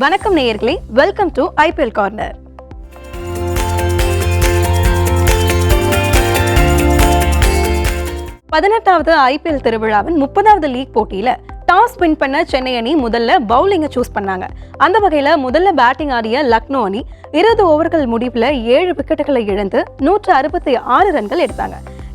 வணக்கம் நேயர்களே welcome to IPL corner பதினெட்டாவது ஐபிஎல் திருவிழாவின் முப்பதாவது லீக் போட்டியில டாஸ் வின் பண்ண சென்னை அணி முதல்ல பவுலிங்கை சூஸ் பண்ணாங்க. அந்த வகையில் முதல்ல பேட்டிங் ஆடிய லக்னோ அணி இருபது ஓவர்கள் முடிவில் ஏழு விக்கெட்டுகளை இழந்து நூற்று அறுபத்தி ஆறு ரன்கள் எடுத்தாங்க.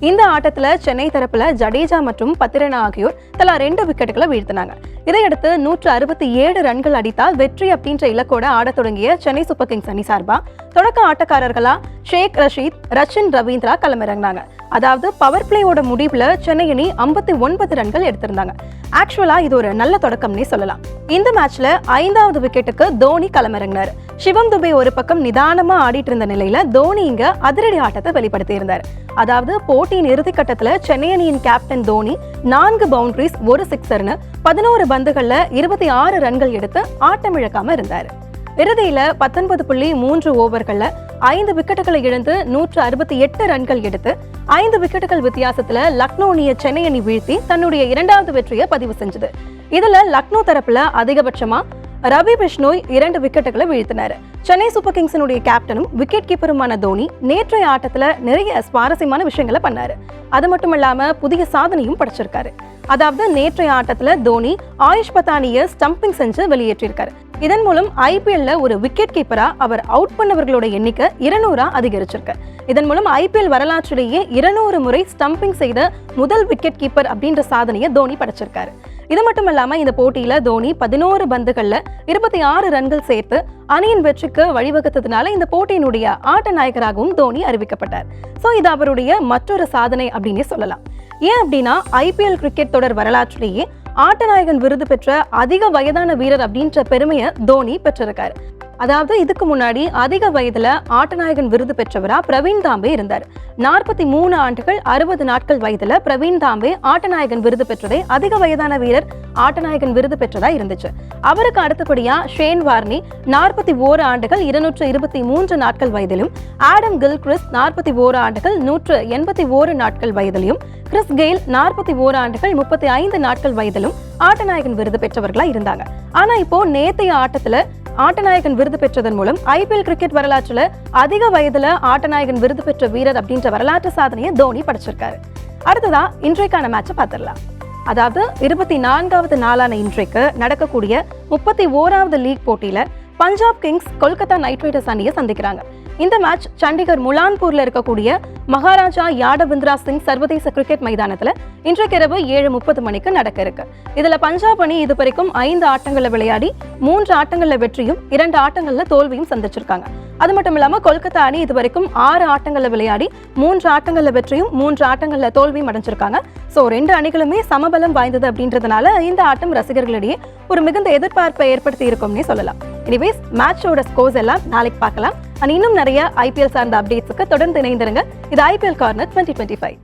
இந்த ஆட்டத்துல சென்னை தரப்புல ஜடேஜா மற்றும் பத்திரனா ஆகியோர் தலா ரெண்டு விக்கெட்டுகளை வீழ்த்தினாங்க. இதையடுத்து நூற்று அறுபத்தி ஏழு ரன்கள் அடித்தால் வெற்றி அப்படின்ற இலக்கோட ஆடத் தொடங்கிய சென்னை சூப்பர் கிங்ஸ் அணி சார்பா தொடக்க ஆட்டக்காரர்களா ஷேக் ரஷீத் ரச்சின் ரவீந்திரா களமிறங்கினாங்க. அதாவது பவர் பிளேயோட முடிவில் சென்னை அணி ஐம்பத்தி ஒன்பது ரன்கள் எடுத்திருந்தாங்க. ஆக்சுவலாக இது ஒரு நல்ல தொடக்கம்னே சொல்லலாம். இந்த மேட்ச்ல ஐந்தாவது விக்கெட்டுக்கு தோனி களமிறங்கினார். சிவம் துபே ஒரு பக்கம் நிதானமா ஆடிட்டு இருந்த நிலையில தோனி இங்க அதிரடி ஆட்டத்தை வெளிப்படுத்தி இருந்தார் அதாவது போட்டியின் இறுதி கட்டத்துல சென்னை அணியின் கேப்டன் தோனி நான்கு பவுண்டரிஸ் ஒரு சிக்ஸர்னு பதினோரு பந்துகள்ல இருபத்தி ஆறு ரன்கள் எடுத்து ஆட்டம் இழக்காம இருந்தார். இறுதியில பத்தொன்பது புள்ளி மூன்று ஓவர்கள்ல ஐந்து விக்கெட்டுகளை இழந்து நூற்று அறுபத்தி எட்டு ரன்கள் எடுத்து ஐந்து விக்கெட்டுகள் வித்தியாசத்துல லக்னோ அணியை சென்னை அணி வீழ்த்தி தன்னுடைய இரண்டாவது வெற்றியை பதிவு செஞ்சது. இதுல லக்னோ தரப்புல அதிகபட்சமா ரவி பிஷ்ணோய் இரண்டு விக்கெட்டுகளை வீழ்த்தினார். சென்னை சூப்பர் கிங்ஸினுடைய கேப்டனும் விக்கெட் கீப்பருமான தோனி நேற்றைய ஆட்டத்துல நிறைய சுவாரஸ்யமான விஷயங்களை பண்ணாரு. அது மட்டும் இல்லாமல் புதிய சாதனையும் படைச்சிருக்காரு. அதாவது நேற்றைய ஆட்டத்துல தோனி ஆயுஷ் பத்தானிய ஸ்டம்பிங் செஞ்சு வெளியேற்றிருக்காரு. இதன் மூலம் ஐபிஎல்ல ஒரு விக்கெட் கீப்பரா அவர் அவுட் பண்ணவர்களோட எண்ணிக்கை இருநூறா அதிகரிச்சிருக்கு. இதன் மூலம் ஐபிஎல் வரலாற்றிலேயே இருநூறு முறை ஸ்டம்பிங் செய்த முதல் விக்கெட் கீப்பர் அப்படின்ற சாதனையை தோனி படைச்சிருக்காரு. இது மட்டும் இல்லாம இந்த போட்டியில தோனி பதினோரு பந்துகள்ல இருபத்தி ஆறு ரன்கள் சேர்த்து அணியின் வெற்றிக்கு வழிவகுத்ததுனால இந்த போட்டியினுடைய ஆட்ட நாயகராகவும் தோனி அறிவிக்கப்பட்டார். சோ இது அவருடைய மற்றொரு சாதனை அப்படின்னே சொல்லலாம். ஏன் அப்படின்னா ஐபிஎல் கிரிக்கெட் தொடர் வரலாற்றிலேயே ஆட்டநாயகன் விருது பெற்ற அதிக வயதான வீரர் அப்படின்ற பெருமையை தோனி பெற்றிருக்காரு. அதாவது இதுக்கு முன்னாடி அதிக வயதுல ஆட்டநாயகன் விருது பெற்றவரா பிரவீன் தாம்பே இருந்தார். நாற்பத்தி மூணு ஆண்டுகள் அறுபது நாட்கள் வயதுல பிரவீன் தாம்பே ஆட்டநாயகன் விருது பெற்றதே அதிக வயதான வீரர் ஆட்டநாயகன் விருது பெற்றதா இருந்துச்சு. அவருக்கு அடுத்தபடியா ஷேன் வார்னி நாற்பத்தி ஓரு ஆண்டுகள் இருநூற்று இருபத்தி மூன்று நாட்கள் வயதிலும் ஆடம் கில்கிறிஸ் நாற்பத்தி ஓரு ஆண்டுகள் நூற்று எண்பத்தி ஓரு நாட்கள் வயதிலும் கிறிஸ் கெயில் நாற்பத்தி ஓரு ஆண்டுகள் முப்பத்தி ஐந்து நாட்கள் வயதிலும் ஆட்டநாயகன் விருது பெற்றவர்களா இருந்தாங்க. ஆனா இப்போ நேத்தைய ஆட்டத்துல ஆட்டநாயகன் விருது பெற்றதன் மூலம் ஐபிஎல் கிரிக்கெட் வரலாற்றுல அதிக வயதுல ஆட்டநாயகன் விருது பெற்ற வீரர் அப்படின்ற வரலாற்று சாதனையை தோனி படைச்சிருக்காரு. அடுத்ததா இன்றைக்கான மேட்சை பார்த்துடலாம். அதாவது இருபத்தி நான்காவது நாளான இன்றைக்கு நடக்கக்கூடிய முப்பத்தி ஓராவது லீக் போட்டியில Punjab Kings Kolkata Knight Riders அணியை சந்திக்கிறாங்க. இந்த மேட்ச் சண்டிகர் முலான்பூர்ல இருக்கக்கூடிய மகாராஜா யாடவிந்திரா சிங் சர்வதேச கிரிக்கெட் மைதானத்துல இன்றைக்கு இரவு ஏழு முப்பது மணிக்கு நடக்க இருக்கு. இதுல பஞ்சாப் அணி இது வரைக்கும் ஐந்து ஆட்டங்களில் விளையாடி மூன்று ஆட்டங்களில் வெற்றியும் இரண்டு ஆட்டங்களில் தோல்வியும் சந்திச்சிருக்காங்க. அது மட்டும் இல்லாம கொல்கத்தா அணி இது வரைக்கும் ஆறு ஆட்டங்களில் விளையாடி மூன்று ஆட்டங்களில் வெற்றியும் மூன்று ஆட்டங்களில் தோல்வியும் அடைஞ்சிருக்காங்க. ஸோ ரெண்டு அணிகளுமே சமபலம் வாய்ந்தது அப்படின்றதுனால இந்த ஆட்டம் ரசிகர்களிடையே ஒரு மிகுந்த எதிர்பார்ப்பை ஏற்படுத்தி இருக்கும்னே சொல்லலாம். எனிவேஸ் மேட்சோட ஸ்கோர்ஸ் எல்லாம் நாளைக்கு பார்க்கலாம். அண்ட் இன்னும் நிறைய ஐபிஎல் சார்ந்த அப்டேட்ஸுக்கு தொடர்ந்து இணைந்திருங்க. இது IPL corner twenty twenty five